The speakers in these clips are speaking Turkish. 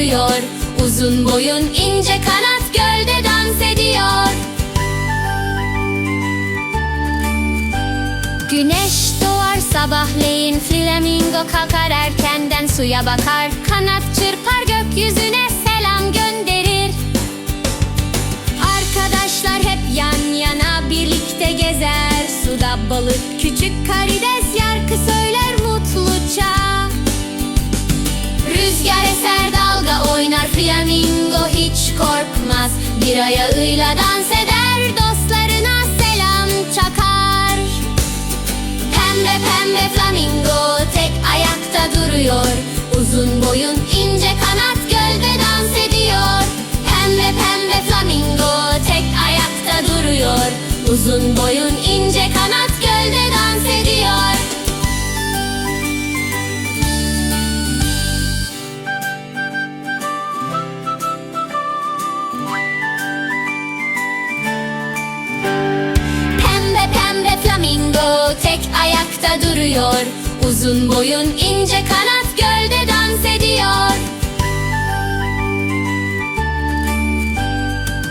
duruyor. Uzun boyun ince kanat gölde dans ediyor. Güneş doğar sabahleyin Flamingo kalkar erkenden suya bakar. Kanat çırpar gökyüzüne selam gönderir. Arkadaşlar hep yan yana birlikte gezer. Suda balık küçük karides Bir ayağıyla dans eder dostlarına selam çakar. Pembe pembe flamingo tek ayakta duruyor. Uzun boyun ince kanat gölde dans ediyor. Pembe pembe flamingo tek ayakta duruyor. Uzun boyun ince ayakta duruyor. Uzun boyun ince kanat gölde dans ediyor.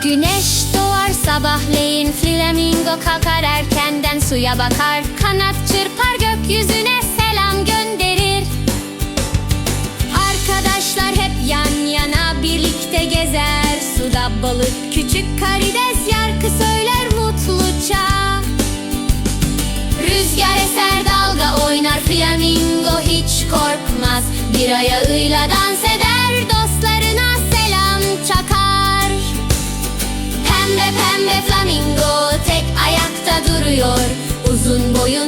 Güneş doğar sabahleyin Flamingo kalkar erkenden suya bakar. Kanat çırpar gökyüzüne selam gönderir. Arkadaşlar hep yan yana birlikte gezer. Suda balık küçük karides Bir ayağıyla dans eder dostlarına selam çakar. Pembe pembe flamingo tek ayakta duruyor. Uzun boyun